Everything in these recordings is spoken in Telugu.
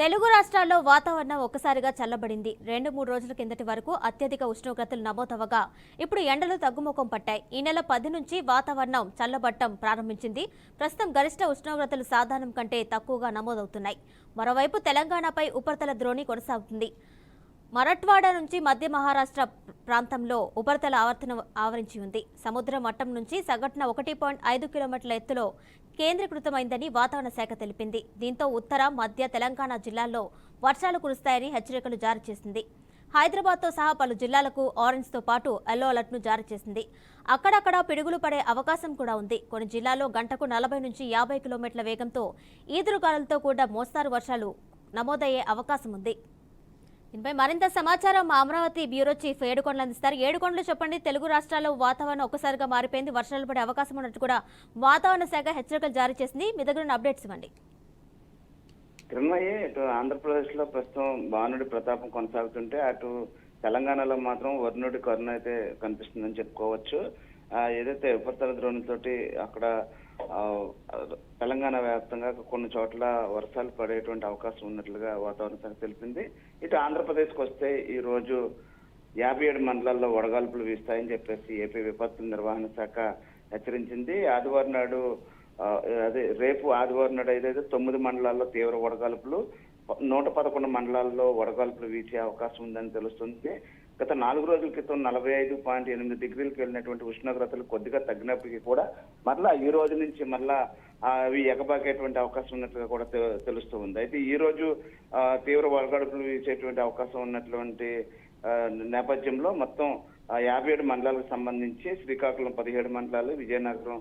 తెలుగు రాష్ట్రాల్లో వాతావరణం ఒక్కసారిగా చల్లబడింది. రెండు మూడు రోజుల కిందటి వరకు అత్యధిక ఉష్ణోగ్రతలు నమోదవగా ఇప్పుడు ఎండలు తగ్గుముఖం పట్టాయి. ఈ నెల పది నుంచి వాతావరణం చల్లబట్టం ప్రారంభించింది. ప్రస్తుతం గరిష్ట ఉష్ణోగ్రతలు సాధారణం కంటే తక్కువగా నమోదవుతున్నాయి. మరోవైపు తెలంగాణపై ఉపరితల ద్రోణి కొనసాగుతుంది. మరట్వాడ నుంచి మధ్య మహారాష్ట్ర ప్రాంతంలో ఉపరితల ఆవర్తనం ఆవరించి ఉంది. సముద్ర మట్టం నుంచి సగటున ఒకటి పాయింట్ ఐదు కిలోమీటర్ల ఎత్తులో కేంద్రీకృతమైందని వాతావరణ శాఖ తెలిపింది. దీంతో ఉత్తర మధ్య తెలంగాణ జిల్లాల్లో వర్షాలు కురుస్తాయని హెచ్చరికలు జారీ చేసింది. హైదరాబాద్తో సహా పలు జిల్లాలకు ఆరెంజ్తో పాటు ఎల్లో అలర్ట్ను జారీ చేసింది. అక్కడక్కడ పిడుగులు పడే అవకాశం కూడా ఉంది. కొన్ని జిల్లాల్లో గంటకు నలభై నుంచి యాభై కిలోమీటర్ల వేగంతో ఈదురుగాలులతో కూడా మోస్తారు వర్షాలు నమోదయ్యే అవకాశం ఉంది. దీనిపై మరింత సమాచారం అమరావతి బ్యూరో చీఫ్ ఏడుకొండలు అందిస్తారు. ఏడుకొండలు చెప్పండి తెలుగు రాష్ట్రాల్లో వాతావరణం ఒక్కసారిగా మారిపోయింది. వర్షాలు పడే అవకాశం ఉన్నట్టు కూడా వాతావరణ శాఖ హెచ్చరికలు జారీ చేసింది. మీ దగ్గర అప్డేట్స్ ఇవ్వండి. క్రిమయ్యే ఇటు ఆంధ్రప్రదేశ్లో ప్రస్తుతం భానుడి ప్రతాపం కొనసాగుతుంటే అటు తెలంగాణలో మాత్రం వరుణుడి కరుణ అయితే కనిపిస్తుందని చెప్పుకోవచ్చు. ఏదైతే ఉపరితల ద్రోణితోటి అక్కడ తెలంగాణ వ్యాప్తంగా కొన్ని చోట్ల వర్షాలు పడేటువంటి అవకాశం ఉన్నట్లుగా వాతావరణ శాఖ తెలిపింది. ఇటు ఆంధ్రప్రదేశ్కి వస్తే ఈ రోజు యాభై ఏడు మండలాల్లో వడగాల్పులు వీస్తాయని చెప్పేసి ఏపీ విపత్తు నిర్వహణ శాఖ హెచ్చరించింది. ఆదివారం నాడు అదే రేపు ఆదివారం నాడు ఏదైతే తొమ్మిది మండలాల్లో తీవ్ర వడగాల్పులు నూట పదకొండు మండలాల్లో వడగాల్పులు వీచే అవకాశం ఉందని తెలుస్తుంది. గత నాలుగు రోజుల క్రితం నలభై ఐదు పాయింట్ ఎనిమిది డిగ్రీలకు వెళ్ళినటువంటి ఉష్ణోగ్రతలు కొద్దిగా తగ్గినప్పటికీ కూడా మరలా ఈ రోజు నుంచి మరలా అవి ఎగబాకేటువంటి అవకాశం ఉన్నట్లుగా కూడా తెలుస్తూ ఉంది. అయితే ఈ రోజు తీవ్ర వడగడుపులు ఇచ్చేటువంటి అవకాశం ఉన్నటువంటి నేపథ్యంలో మొత్తం యాభై ఏడు మండలాలకు సంబంధించి శ్రీకాకుళం పదిహేడు మండలాలు విజయనగరం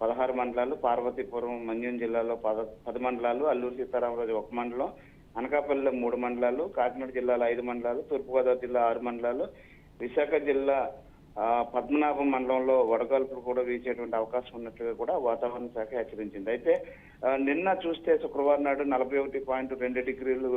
పదహారు మండలాలు పార్వతీపురం మన్యం జిల్లాలో పద పది మండలాలు అల్లూరు సీతారామరాజు ఒక మండలం అనకాపల్లిలో మూడు మండలాలు కాకినాడ జిల్లాలో ఐదు మండలాలు తూర్పుగోదావరి జిల్లా ఆరు మండలాలు. విశాఖ జిల్లా పద్మనాభం మండలంలో వడగాల్పులు కూడా వీచేటువంటి అవకాశం ఉన్నట్లుగా కూడా వాతావరణ శాఖ హెచ్చరించింది. అయితే నిన్న చూస్తే శుక్రవారం నాడు నలభై ఒకటి పాయింట్ రెండు డిగ్రీలు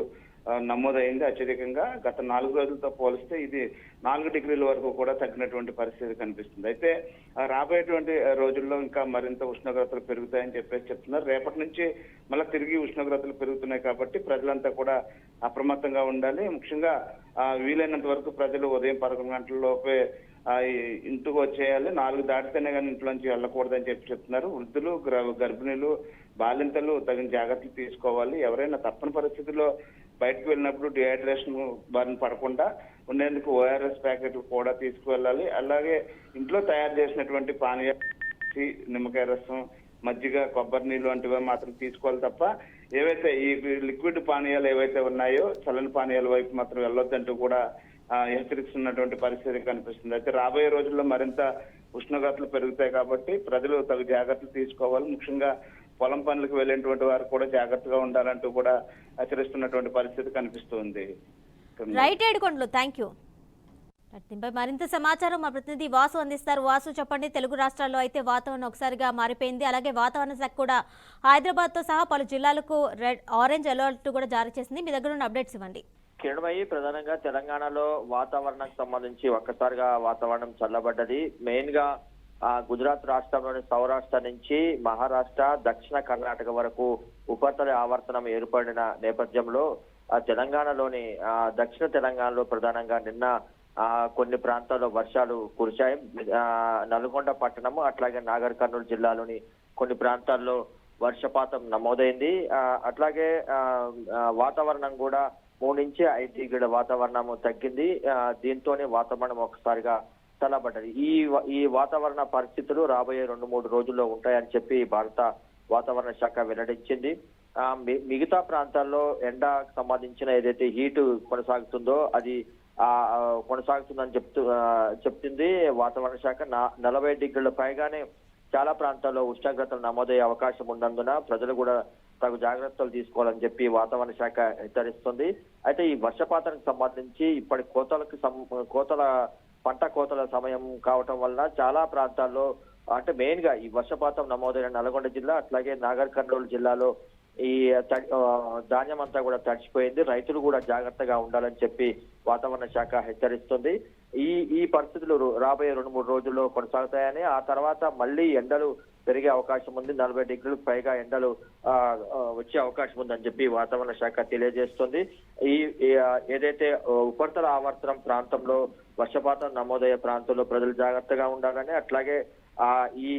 నమోదైంది. అత్యధికంగా గత నాలుగు రోజులతో పోలిస్తే ఇది నాలుగు డిగ్రీల వరకు కూడా తగ్గినటువంటి పరిస్థితి కనిపిస్తుంది. అయితే రాబోయేటువంటి రోజుల్లో ఇంకా మరింత ఉష్ణోగ్రతలు పెరుగుతాయని చెప్పేసి చెప్తున్నారు. రేపటి నుంచి మళ్ళీ తిరిగి ఉష్ణోగ్రతలు పెరుగుతున్నాయి కాబట్టి ప్రజలంతా కూడా అప్రమత్తంగా ఉండాలి. ముఖ్యంగా వీలైనంత వరకు ప్రజలు ఉదయం పదకొండు గంటల లోపే ఇంటికి వచ్చేయాలి. నాలుగు దాటితేనే కానీ ఇంట్లోంచి వెళ్ళకూడదని చెప్పి చెప్తున్నారు. వృద్ధులు గ్ర- గర్భిణీలు బాలింతలు తగిన జాగ్రత్తలు తీసుకోవాలి. ఎవరైనా తప్పని పరిస్థితుల్లో బయటకు వెళ్ళినప్పుడు డిహైడ్రేషన్ బారిన పడకుండా ఉండేందుకు ఓఆర్ఎస్ ప్యాకెట్లు కూడా తీసుకువెళ్ళాలి. అలాగే ఇంట్లో తయారు చేసినటువంటి పానీయ నిమ్మకాయ రసం మజ్జిగ కొబ్బరి నీళ్ళు వంటివి మాత్రం తీసుకోవాలి తప్ప ఏవైతే ఈ లిక్విడ్ పానీయాలు ఏవైతే ఉన్నాయో చల్లని పానీయాల వైపు మాత్రం వెళ్ళొద్దంటూ కూడా హెచ్చరిస్తున్నటువంటి పరిస్థితి కనిపిస్తుంది. అయితే రాబోయే రోజుల్లో మరింత ఉష్ణోగ్రతలు పెరుగుతాయి కాబట్టి ప్రజలు తగు జాగ్రత్తలు తీసుకోవాలి. ముఖ్యంగా పొలం పనులకు వెళ్ళేటువంటి వారు కూడా జాగ్రత్తగా ఉండాలంటూ కూడా హెచ్చరిస్తున్నటువంటి పరిస్థితి కనిపిస్తుంది. రైట్ ఏడుకొండలు థ్యాంక్ యూ దీనిపై మరింత సమాచారం మా ప్రతినిధి వాసు అందిస్తారు. వాసు చెప్పండి తెలుగు రాష్ట్రాల్లో అయితే వాతావరణం ఒకసారిగా మారిపోయింది. అలాగే వాతావరణ శాఖ కూడా హైదరాబాద్తో సహా పలు జిల్లాలకు రెడ్ ఆరెంజ్ అలర్ట్ కూడా జారీ చేసింది. మీ దగ్గర ఉన్న అప్డేట్స్ ఇవ్వండి. కిరణమయ్యి ప్రధానంగా తెలంగాణలో వాతావరణానికి సంబంధించి ఒక్కసారిగా వాతావరణం చల్లబడ్డది. మెయిన్గా గుజరాత్ రాష్ట్రంలోని సౌరాష్ట్ర నుంచి మహారాష్ట్ర దక్షిణ కర్ణాటక వరకు ఉపరితల ఆవర్తనం ఏర్పడిన నేపథ్యంలో ఆ, తెలంగాణలోని దక్షిణ తెలంగాణలో ప్రధానంగా నిన్న కొన్ని ప్రాంతాల్లో వర్షాలు కురిశాయి. నల్గొండ పట్టణము అట్లాగే నాగర్ కర్నూలు జిల్లాలోని కొన్ని ప్రాంతాల్లో వర్షపాతం నమోదైంది. అట్లాగే వాతావరణం కూడా మూడు నుంచి ఐదు డిగ్రీల వాతావరణం తగ్గింది. దీంతోనే వాతావరణం ఒకసారిగా చల్లబడ్డది. ఈ ఈ వాతావరణ పరిస్థితులు రాబోయే రెండు మూడు రోజుల్లో ఉంటాయని చెప్పి భారత వాతావరణ శాఖ వెల్లడించింది. మిగతా ప్రాంతాల్లో ఎండకు సంబంధించిన ఏదైతే హీటు కొనసాగుతుందో అది కొనసాగుతుందని చెప్తూ చెప్తుంది వాతావరణ శాఖ. నలభై డిగ్రీల పైగానే చాలా ప్రాంతాల్లో ఉష్ణోగ్రతలు నమోదయ్యే అవకాశం ఉన్నందున ప్రజలు కూడా తగు జాగ్రత్తలు తీసుకోవాలని చెప్పి వాతావరణ శాఖ హెచ్చరిస్తుంది. అయితే ఈ వర్షపాతానికి సంబంధించి ఇప్పటి కోతలకు సం- కోతల పంట కోతల సమయం కావటం వలన చాలా ప్రాంతాల్లో అంటే మెయిన్గా ఈ వర్షపాతం నమోదైన నల్గొండ జిల్లా అట్లాగే నాగర్ కర్నూలు జిల్లాలో ఈ తడి- ధాన్యం అంతా కూడా తడిచిపోయింది. రైతులు కూడా జాగ్రత్తగా ఉండాలని చెప్పి వాతావరణ శాఖ హెచ్చరిస్తుంది. ఈ ఈ పరిస్థితులు రాబోయే రెండు మూడు రోజుల్లో కొనసాగుతాయని ఆ తర్వాత మళ్ళీ ఎండలు పెరిగే అవకాశం ఉంది. నలభై డిగ్రీలకు పైగా ఎండలు వచ్చే అవకాశం ఉందని చెప్పి వాతావరణ శాఖ తెలియజేస్తుంది. ఈ ఏదైతే ఉపరితల ఆవర్తనం ప్రాంతంలో వర్షపాతం నమోదయ్యే ప్రాంతంలో ప్రజలు జాగ్రత్తగా ఉండాలని అట్లాగే ఆ ఈ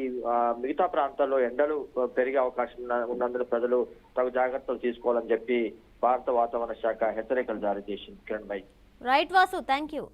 మిగతా ప్రాంతాల్లో ఎండలు పెరిగే అవకాశం ఉన్నందున ప్రజలు తగు జాగ్రత్తలు తీసుకోవాలని చెప్పి భారత వాతావరణ శాఖ హెచ్చరికలు జారీ చేసింది. Kiran bye. Right Vasu thank you